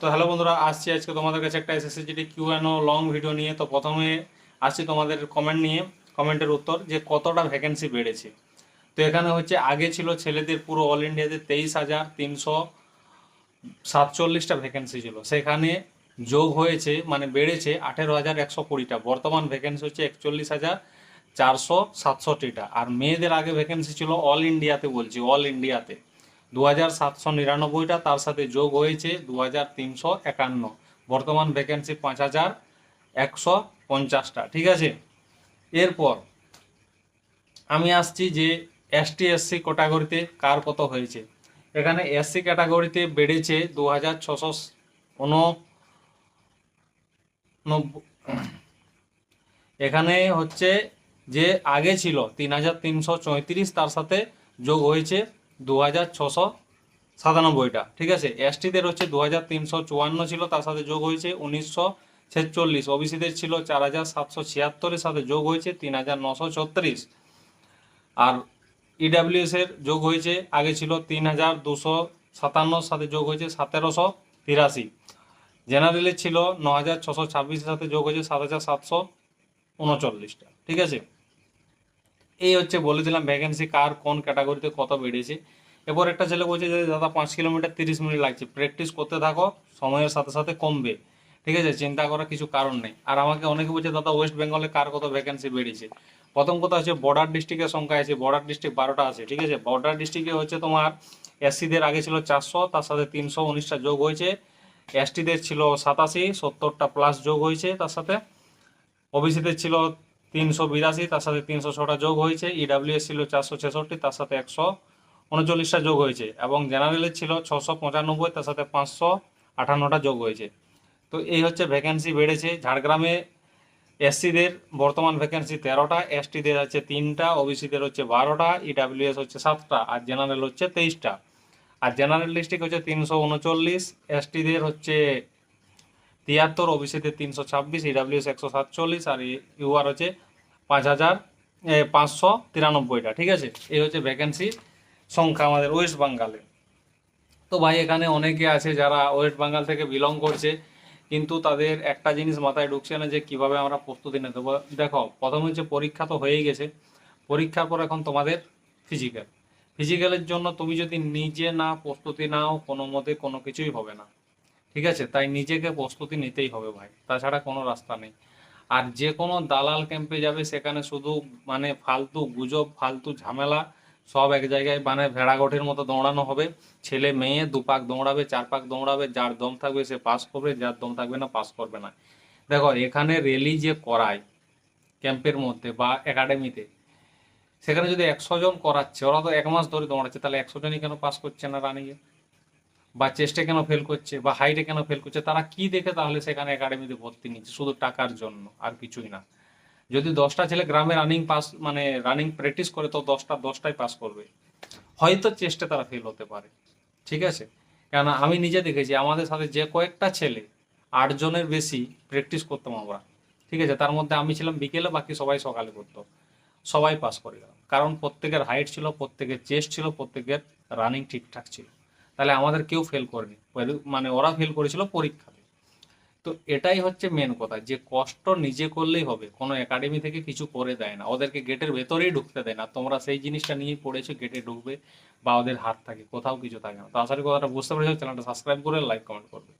তো হ্যালো বন্ধুরা, আসছি আজকে তোমাদের কাছে একটা এসএসসিজিটি কিউ এন ও লং ভিডিও নিয়ে। তো প্রথমে আসছি তোমাদের কমেন্ট নিয়ে কমেন্টের উত্তর যে কতটা ভ্যাকেন্সি বেড়েছে। তো এখানে হচ্ছে আগে ছিল ছেলেদের পুরো অল ইন্ডিয়াতে তেইশ হাজার তিনশো সাতচল্লিশটা ভ্যাকেন্সি ছিল। সেখানে যোগ হয়েছে মানে বেড়েছে আঠেরো হাজার একশো কুড়িটা। বর্তমান ভ্যাকেন্সি হচ্ছে একচল্লিশ হাজার চারশো সাতষট্টিটা। আর মেয়েদের আগে ভ্যাকেন্সি ছিল অল ইন্ডিয়াতে বলছি অল ইন্ডিয়াতে দু হাজার সাতশো নিরানব্বইটা তার সাথে যোগ হয়েছে দু হাজার তিনশো একান্ন। বর্তমান ভ্যাকেন্সি পাঁচ হাজার একশো পঞ্চাশটা। ঠিক আছে? এরপর আমি আসছি যে এসটি এসসি ক্যাটাগরিতে কার কত হয়েছে। এখানে এসসি ক্যাটাগরিতে বেড়েছে দু হাজার ছশো এখানে হচ্ছে যে আগে ছিল তিন হাজার তিনশো চৌত্রিশ, তার সাথে যোগ হয়েছে দু হাজার ছশো সাতানব্বইটা। ঠিক আছে? এসটিদের হচ্ছে দু হাজার তিনশো চুয়ান্ন ছিল, তার সাথে যোগ হয়েছে উনিশশো ছেচল্লিশ। ওবিসিদের ছিল চার হাজার সাতশো ছিয়াত্তরের সাথে যোগ হয়েছে তিন হাজার নশো ছত্রিশ। আর ইডাব্লিউএস এর যোগ হয়েছে, আগে ছিল তিন হাজার দুশো সাতান্নর সাথে যোগ হয়েছে সতেরোশো তিরাশি। জেনারেলের ছিল ন হাজার ছশো ছাব্বিশের সাথে যোগ হয়েছে সাত হাজার সাতশো উনচল্লিশটা। ঠিক আছে? এই হচ্ছে বলে দিলাম ভ্যাকেন্সি কার কোন ক্যাটাগরিতে কত বেড়েছে। এরপর একটা ছেলে বলছে যে, দাদা, পাঁচ কিলোমিটার তিরিশ মিনিট লাগছে। প্র্যাকটিস করতে থাকো, সময়ের সাথে সাথে কমবে। ঠিক আছে, চিন্তা করার কিছু কারণ নেই। আর আমাকে অনেকে বলছে, দাদা ওয়েস্ট বেঙ্গলে কার কত ভ্যাকেন্সি বেড়েছে? প্রথম কথা হচ্ছে বর্ডার ডিস্ট্রিক্টের সংখ্যা আছে বর্ডার ডিস্ট্রিক্ট বারোটা আছে, ঠিক আছে? বর্ডার ডিস্ট্রিক্টে হচ্ছে তোমার এসসিদের আগে ছিল চারশো, তার সাথে তিনশো উনিশটা যোগ হয়েছে। এসটিদের ছিল সাতাশি, সত্তরটা প্লাস যোগ হয়েছে তার সাথে। ওবিসিদের ছিল তিনশো বিরাশি, তার সাথে তিনশো ছটা যোগ হয়েছে। ইডাব্লিউএস ছিল চারশো ছেষট্টি, তার সাথে একশো উনচল্লিশটা যোগ হয়েছে। এবং জেনারেলের ছিল ছশো পঁচানব্বই, তার সাথে পাঁচশো আটান্নটা যোগ হয়েছে। তো এই হচ্ছে ভ্যাকেন্সি বেড়েছে। ঝাড়গ্রামে এসসিদের বর্তমান ভ্যাকেন্সি তেরোটা, এসটিদের হচ্ছে তিনটা, ওবিসিদের হচ্ছে বারোটা ইডাব্লিউএস হচ্ছে সাতটা, আর জেনারেল হচ্ছে তেইশটা। আর জেনারেল ডিস্ট্রিক্ট হচ্ছে তিনশো উনচল্লিশ, এসটিদের হচ্ছে তিয়াত্তর ওবিসিদের তিনশো ছাব্বিশ ইডাব্লিউএস একশো সাতচল্লিশ আর ইউআর হচ্ছে পাঁচ হাজার পাঁচশো তিরানব্বইটা। ঠিক আছে? এই হচ্ছে ভ্যাকেন্সি সংখ্যা আমাদের ওয়েস্ট বেঙ্গলে তো ভাই, এখানে অনেকে আছে যারা ওয়েস্ট বেঙ্গল থেকে বিলং করছে, কিন্তু তাদের একটা জিনিস মাথায় ঢুকছে না যে কীভাবে আমরা প্রস্তুতি নিতে দেখো, প্রথম হচ্ছে পরীক্ষা তো হয়েই গেছে। পরীক্ষার পর এখন তোমাদের ফিজিক্যাল ফিজিক্যালের জন্য তুমি যদি নিজে না প্রস্তুতি নাও, কোনো মতে কোনো কিছুই হবে না। ঠিক আছে? তাই নিজেকে প্রস্তুতি নিতেই হবে ভাই। তাছাড়া কোনো রাস্তা নেই। আর যে কোনো দালাল ক্যাম্পে যাবে, সেখানে শুধু মানে ফালতু গুজব, ফালতু ঝামেলা, সব এক জায়গায় মানে ভেড়াগঠির মতো দৌড়ানো হবে। ছেলে মেয়ে দু পাক দৌড়াবে চার পাক দৌড়াবে, যার দম থাকবে সে পাস করবে, যার দম থাকবে না পাস করবে না। দেখো, এখানে রেলি যে করায় ক্যাম্পের মধ্যে বা একাডেমিতে সেখানে যদি একশো জন করাচ্ছে, ওরা তো এক মাস ধরে দৌড়াচ্ছে, তাহলে একশো জনই কেন পাস করছে না রানিংয়ে? বা চেস্টে কেন ফেল করছে বা হাইটে কেন ফেল করছে, তারা কি দেখে তাহলে সেখানে একাডেমিতে ভর্তি নিচ্ছে? শুধু টাকার জন্য, আর কিছুই না। যদি দশটা ছেলে গ্রামে রানিং পাস মানে রানিং প্র্যাকটিস করে, তো দশটা, দশটাই পাস করবে। হয়তো চেষ্টা তারা ফেল হতে পারে। ঠিক আছে? কেন আমি নিজে দেখেছি, আমাদের সাথে যে কয়েকটা ছেলে আটজনের বেশি প্র্যাকটিস করতাম আমরা। ঠিক আছে? তার মধ্যে আমি ছিলাম বিকেলে, বাকি সবাই সকালে করতো। সবাই পাস করে গেলাম। কারণ প্রত্যেকের হাইট ছিল, প্রত্যেকের চেস্ট ছিল, প্রত্যেকের রানিং ঠিকঠাক ছিল। তাহলে আমাদের কেউ ফেল করেনি। মানে ওরা ফেল করেছিল পরীক্ষাতে। তো এটাই হচ্ছে মেন কথা, যে কষ্ট নিজে করলেই হবে। কোনো একাডেমি থেকে কিছু করে দেয় না। ওদেরকে গেটের ভেতরেই ঢুকতে দেয় না। তোমরা সেই জিনিসটা নিয়েই পড়েছো গেটে ঢুকবে বা ওদের হাত থাকে, কোথাও কিছু থাকে না। তো আশা করি কথাটা বুঝতে পেরেছ। চ্যানেলটা সাবস্ক্রাইব করে লাইক কমেন্ট করবে।